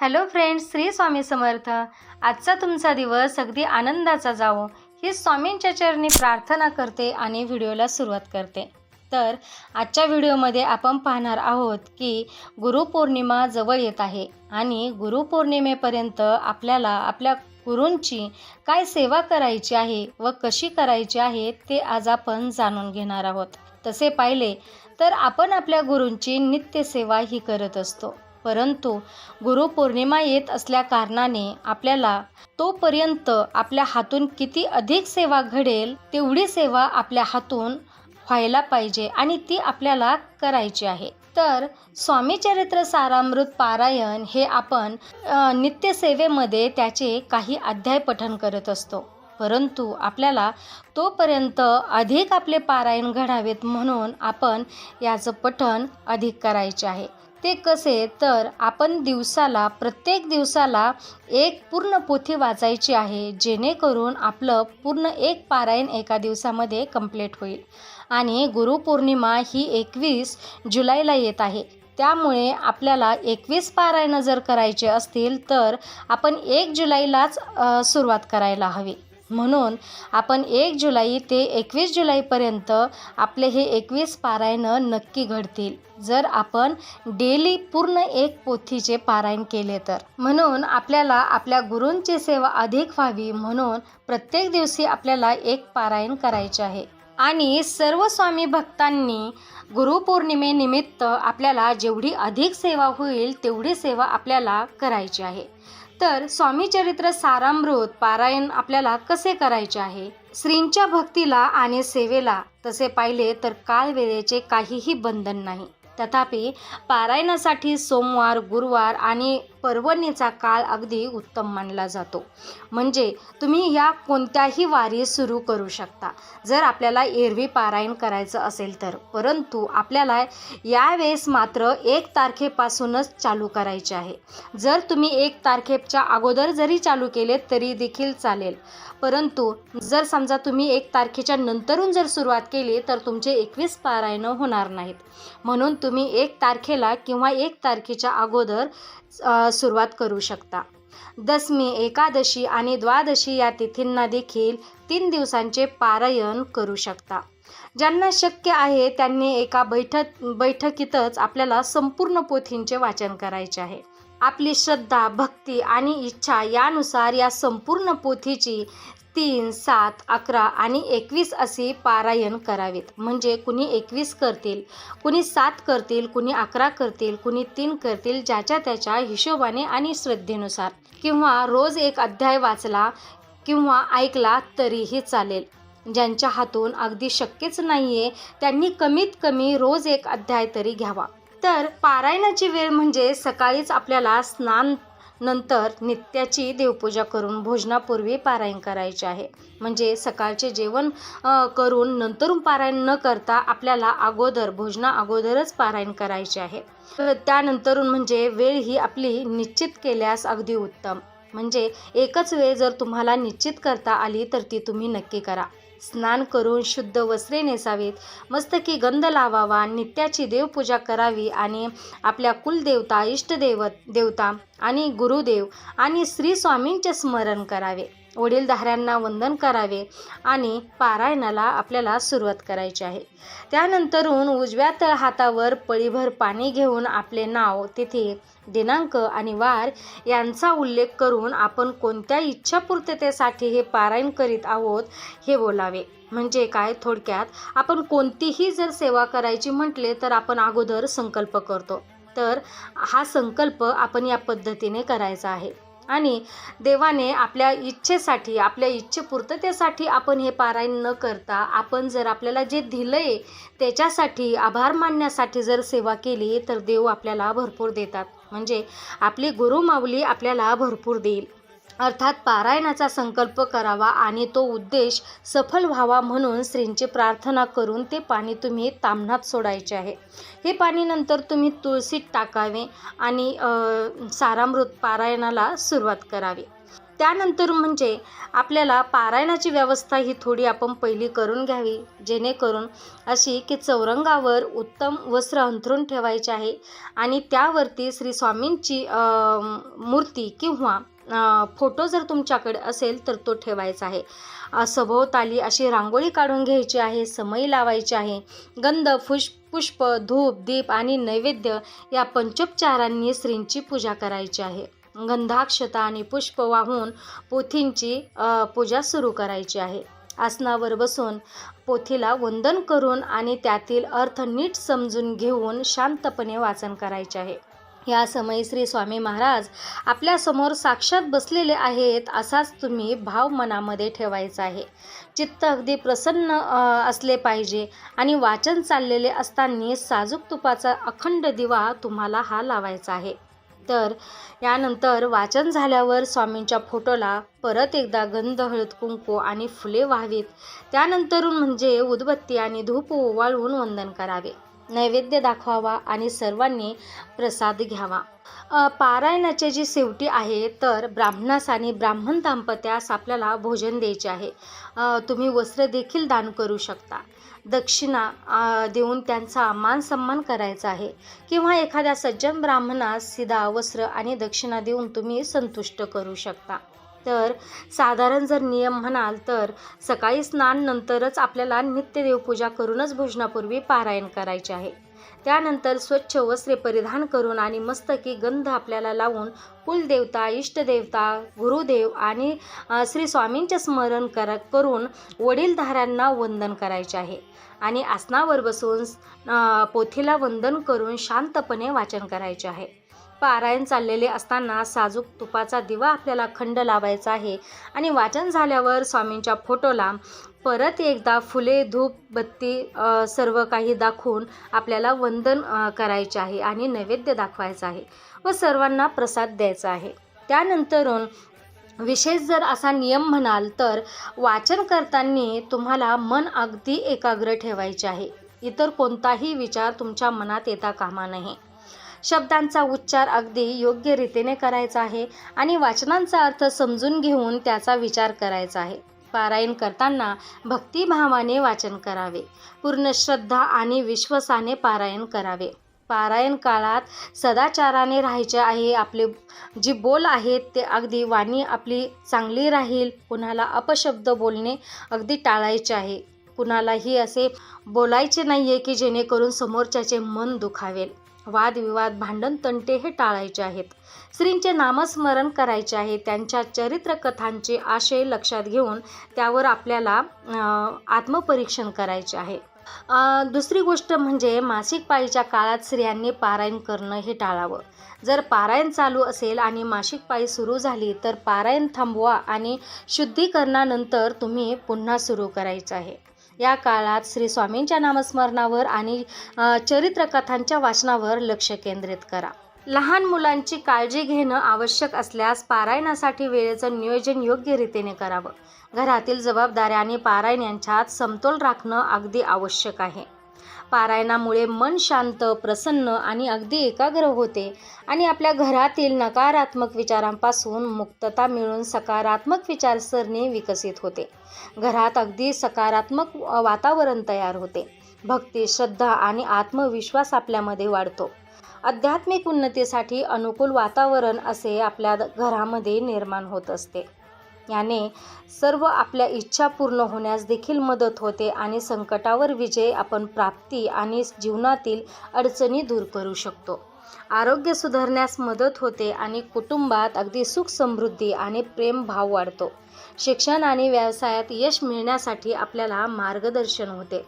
Hello friends Shri Swami Samarth. आजचा तुमचा दिवस अगदी आनंदाचा जावो. ही स्वामींच्या चरणी प्रार्थना करते आणि व्हिडिओला सुरुवात करते. तर आजच्या व्हिडिओमध्ये आपण पाहणार आहोत की गुरुपौर्णिमा जवळ येत आहे आणि गुरुपौर्णिमेपर्यंत आपल्याला आपल्या गुरूंची काय सेवा करायची आहे व कशी करायची आहे ते आज आपण जाणून घेणार आहोत. तसे पाहिले तर आपण आपल्या गुरूंची नित्यसेवा ही करत असतो. परंतु गुरुपौर्णिमा येत असल्या कारणाने आपल्याला तोपर्यंत आपल्या हातून किती अधिक सेवा घडेल तेवढी सेवा आपल्या हातून व्हायला पाहिजे आणि ती आपल्याला करायची आहे. तर स्वामी चरित्र सारामृत पारायण हे आपण नित्यसेवेमध्ये त्याचे काही अध्याय पठन करत असतो. परंतु आपल्याला तोपर्यंत अधिक आपले पारायण घडावेत म्हणून आपण याचं पठन अधिक करायचे आहे. ते कसे तर आपण दिवसाला प्रत्येक दिवसाला एक पूर्ण पोथी वाचायची आहे जेणेकरून आपलं पूर्ण एक पारायण एका दिवसामध्ये कंप्लीट होईल. आणि गुरुपौर्णिमा ही एकवीस जुलैला येत आहे. त्यामुळे आपल्याला एकवीस पारायणं जर करायचे असतील तर आपण एक जुलैलाच सुरुवात करायला हवी. म्हणून आपण एक जुलै ते एकवीस जुलैपर्यंत आपले हे एकवीस पारायणं नक्की घडतील. जर आपण डेली पूर्ण एक पोथीचे पारायण केले तर. म्हणून आपल्याला आपल्या गुरूंची सेवा अधिक व्हावी म्हणून प्रत्येक दिवशी आपल्याला एक पारायण करायचे आहे. आणि सर्व स्वामी भक्तांनी गुरुपौर्णिमेनिमित्त आपल्याला जेवढी अधिक सेवा होईल तेवढी सेवा आपल्याला करायची आहे. तर स्वामी चरित्र सारामृत पारायण आपल्याला कसे करायचे आहे? श्रींच्या भक्तीला आणि सेवेला तसे पाहिले तर काल वेळेचे काहीही बंधन नाही. तथापि पारायणासाठी सोमवार गुरुवार आणि पर्वणीचा काळ अगदी उत्तम मानला जातो. म्हणजे तुम्ही या कोणत्याही वारी सुरू करू शकता. जर आपल्याला एरवी पारायण करायचं असेल तर. परंतु आपल्याला यावेळेस मात्र एक तारखेपासूनच चालू करायचे आहे. जर तुम्ही एक तारखेच्या अगोदर जरी चालू केले तरी देखील चालेल. परंतु जर समजा तुम्ही एक तारखेच्या नंतरून जर सुरुवात केली तर तुमचे एकवीस पारायणं होणार नाहीत. म्हणून तुम्ही एक तारखेला किंवा एक तारखेच्या अगोदर सुरुवात करू शकता. दसमी एकादशी आणि द्वादशी या तिथींना देखील तीन दिवसांचे पारायण करू शकता. ज्यांना शक्य आहे त्यांनी एका बैठक बैठकीतच आपल्याला संपूर्ण पोथींचे वाचन करायचे आहे. आपली श्रद्धा भक्ती आणि इच्छा यानुसार या संपूर्ण पोथीची तीन सात अकरा आणि एकवीस असे पारायण करावेत. म्हणजे कुणी एकवीस करतील कुणी सात करतील कुणी अकरा करतील कुणी तीन करतील ज्याच्या त्याच्या हिशोबाने आणि श्रद्धेनुसार. किंवा रोज एक अध्याय वाचला किंवा ऐकला तरीही चालेल. ज्यांच्या हातून अगदी शक्यच नाही आहे त्यांनी कमीत कमी रोज एक अध्याय तरी घ्यावा. तर पारायणाची वेळ म्हणजे सकाळीच आपल्याला स्नान नंतर नित्याची देवपूजा करून भोजनापूर्वी पारायण करायचे आहे. म्हणजे सकाळचे जेवण करून नंतरून पारायण न करता आपल्याला अगोदर भोजना अगोदरच पारायण करायचे आहे. त्यानंतरून म्हणजे वेळ ही आपली निश्चित केल्यास अगदी उत्तम. म्हणजे एकच वेळ जर तुम्हाला निश्चित करता आली तर ती तुम्ही नक्की करा. स्नान करून शुद्ध वस्त्रे नेसावीत. मस्तकी गंध लावावा नित्याची देवपूजा करावी आणि आपल्या कुलदेवता इष्टदेवत देवता आणि गुरुदेव आणि श्री स्वामींचे स्मरण करावे. वडीलधाऱ्यांना वंदन करावे आणि पारायणाला आपल्याला सुरुवात करायची आहे. त्यानंतरून उजव्या तळ हातावर पळीभर पाणी घेऊन आपले नाव तिथे दिनांक आणि वार यांचा उल्लेख करून आपण कोणत्या इच्छापूर्ततेसाठी हे पारायण करीत आहोत हे बोलावे. म्हणजे काय? थोडक्यात आपण कोणतीही जर सेवा करायची म्हटले तर आपण अगोदर संकल्प करतो. तर हा संकल्प आपण या पद्धतीने करायचा आहे. आणि देवाने आपल्या इच्छेसाठी आपल्या इच्छेपूर्ततेसाठी आपण हे पारायण न करता आपण जर आपल्याला जे दिलं आहे त्याच्यासाठी आभार मानण्यासाठी जर सेवा केली तर देव आपल्याला भरपूर देतात. म्हणजे आपली गुरुमाऊली आपल्याला भरपूर देईल. अर्थात पारायणाचा संकल्प करावा आणि तो उद्देश सफल व्हावा म्हणून श्रींची प्रार्थना करून ते पाणी तुम्ही तामणात सोडायचे आहे. हे पाणी नंतर तुम्ही तुळशीत टाकावे आणि सारामृत पारायणाला सुरुवात करावी. त्यानंतर म्हणजे आपल्याला पारायणाची व्यवस्था ही थोडी आपण पहिली करून घ्यावी जेणेकरून अशी की चौरंगावर उत्तम वस्त्र अंथरून ठेवायचे आहे आणि त्यावरती श्री स्वामींची मूर्ती किंवा फोटो जर तुमच्याकडे असेल तर तो ठेवायचा आहे. सभोवताली अशी रांगोळी काढून घ्यायची आहे समई लावायची आहे. गंध फुष पुष्प धूप दीप आणि नैवेद्य या पंचोपचारांनी श्रींची पूजा करायची आहे. गंधाक्षता आणि पुष्प वाहून पोथींची पूजा सुरू करायची आहे. आसनावर बसून पोथीला वंदन करून आणि त्यातील अर्थ नीट समजून घेऊन शांतपणे वाचन करायचे आहे. या समयी श्री स्वामी महाराज आपल्यासमोर साक्षात बसलेले आहेत असाच तुम्ही भाव मनामध्ये ठेवायचा आहे. चित्त अगदी प्रसन्न असले पाहिजे आणि वाचन चाललेले असताना साजूक तुपाचा अखंड दिवा तुम्हाला हा लावायचा आहे. तर यानंतर वाचन झाल्यावर स्वामींच्या फोटोला परत एकदा गंध हळद कुंकू आणि फुले व्हावीत. त्यानंतरून म्हणजे उदबत्ती आणि धूप ओवाळून वंदन करावे. नैवेद्य दाखवावा आणि सर्वांनी प्रसाद घ्यावा. अ, पारायणाची जी शेवटी आहे तर ब्राह्मणास आणि ब्राह्मण दाम्पत्यास आपल्याला भोजन द्यायचे आहे. तुम्ही वस्त्र देखील दान करू शकता. दक्षिणा देऊन त्यांचा मान सन्मान करायचा आहे. किंवा एखाद्या सज्जन ब्राह्मणास सिधा वस्त्र आणि दक्षिणा देऊन तुम्ही संतुष्ट करू शकता. तर साधारण जर नियम म्हणाल तर सकाळी स्नान नंतरच आपल्याला नित्य देवपूजा करूनच भोजनापूर्वी पारायण करायचे आहे. त्यानंतर स्वच्छ वस्त्रे परिधान करून आणि मस्तकी गंध आपल्याला लावून कुलदेवता इष्टदेवता गुरुदेव आणि श्री स्वामींचे स्मरण कर करून वडीलधाऱ्यांना वंदन करायचे आहे. आणि आसनावर बसून पोथीला वंदन करून शांतपणे वाचन करायचे आहे. पारायण चाललेले असताना साजूक तुपाचा दिवा आपल्याला खंड लावायचा आहे. आणि वाचन झाल्यावर स्वामींच्या फोटोला परत एकदा फुले धूप बत्ती सर्व काही दाखवून आपल्याला वंदन करायचे आहे आणि नैवेद्य दाखवायचा आहे व सर्वांना प्रसाद द्यायचा आहे. त्यानंतरून विशेष जर असा नियम म्हणाल तर वाचन करताना तुम्हाला मन अगदी एकाग्र ठेवायचे आहे. इतर कोणताही विचार तुमच्या मनात येता कामा नये. शब्दांचा उच्चार अगदी योग्य रीतीने करायचा आहे आणि वाचनांचा अर्थ समजून घेऊन त्याचा विचार करायचा आहे. पारायण करताना भक्तिभावाने वाचन करावे. पूर्ण श्रद्धा आणि विश्वासाने पारायण करावे. पारायण काळात सदाचाराने राहायचे आहे आपले जी बोल आहेत ते अगदी वाणी आपली चांगली राहील कुणाला अपशब्द बोलणे अगदी टाळायचे आहे. कुणालाही असे बोलायचे नाही आहे की जेणेकरून समोरच्याचे मन दुखावेल. वादविवाद भांडण तंटे हे टाळायचे आहेत. श्रींचे नामस्मरण करायचे आहे. त्यांच्या चरित्रकथांचे आशय लक्षात घेऊन त्यावर आपल्याला आत्मपरीक्षण करायचे आहे. दुसरी गोष्ट म्हणजे मासिक पाळीच्या काळात स्त्रियांनी पारायण करणं हे टाळावं. जर पारायण चालू असेल आणि मासिक पाळी सुरू झाली तर पारायण थांबवा आणि शुद्धीकरणानंतर तुम्ही पुन्हा सुरू करायचं आहे. या काळात श्री स्वामींच्या नामस्मरणावर आणि चरित्रकथांच्या वाचनावर लक्ष केंद्रित करा. लहान मुलांची काळजी घेणं आवश्यक असल्यास पारायणासाठी वेळेचं नियोजन योग्य रीतीने करावं. घरातील जबाबदाऱ्या आणि पारायण यांच्यात समतोल राखणं अगदी आवश्यक आहे. पारायणामुळे मन शांत प्रसन्न आणि अगदी एकाग्र होते आणि आपल्या घरातील नकारात्मक विचारांपासून मुक्तता मिळून सकारात्मक विचारसरणी विकसित होते. घरात अगदी सकारात्मक वातावरण तयार होते. भक्ती श्रद्धा आणि आत्मविश्वास आपल्यामध्ये वाढतो. आध्यात्मिक उन्नतीसाठी अनुकूल वातावरण असे आपल्या द- घरामध्ये निर्माण होत असते. याने सर्व आपल्या इच्छा पूर्ण होण्यास देखील मदत होते आणि संकटावर विजय आपण प्राप्ती आणि जीवनातील अडचणी दूर करू शकतो. आरोग्य सुधारण्यास मदत होते आणि कुटुंबात अगदी सुख समृद्धी आणि प्रेम भाव वाढतो. शिक्षण आणि व्यवसायात यश मिळण्यासाठी आपल्याला मार्गदर्शन होते.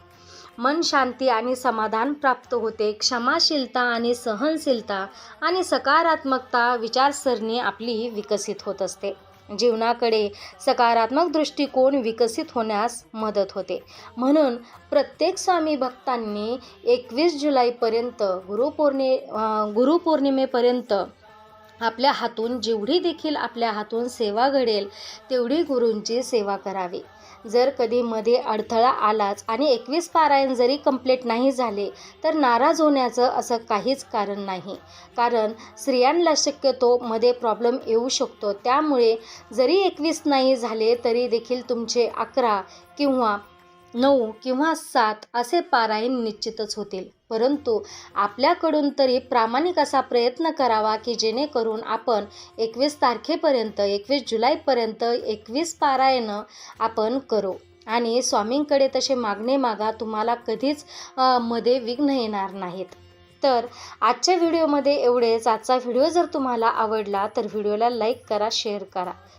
मन शांती आणि समाधान प्राप्त होते. क्षमाशीलता आणि सहनशीलता आणि सकारात्मकता विचारसरणी आपली विकसित होत असते. जीवनाकडे सकारात्मक दृष्टिकोन विकसित होण्यास मदत होते. म्हणून प्रत्येक स्वामी भक्तांनी एकवीस जुलैपर्यंत गुरुपौर्णि गुरुपौर्णिमेपर्यंत आपल्या हातून जेवढी देखील आपल्या हातून सेवा घडेल तेवढी गुरूंची सेवा करावी. जर कधी मध्ये अडथळा आलाच आणि एकवीस पारायण जरी कंप्लीट नाही झाले तर नाराज होण्याचं असं काहीच कारण नाही. कारण स्त्रियांना शक्यतो मध्ये प्रॉब्लेम येऊ शकतो. त्यामुळे जरी एकवीस नाही झाले तरी देखील तुमचे अकरा किंवा नऊ किंवा सात असे पारायण निश्चितच होतील. परंतु आपल्याकडून तरी प्रामाणिक असा प्रयत्न करावा की जेणेकरून आपण एकवीस तारखेपर्यंत एकवीस जुलैपर्यंत एकवीस पारायणं आपण करू. आणि स्वामींकडे तसे मागणे मागा तुम्हाला कधीच मध्ये विघ्न येणार नाहीत. तर आजच्या व्हिडिओमध्ये एवढेच. आजचा व्हिडिओ जर तुम्हाला आवडला तर व्हिडिओला लाईक करा शेअर करा.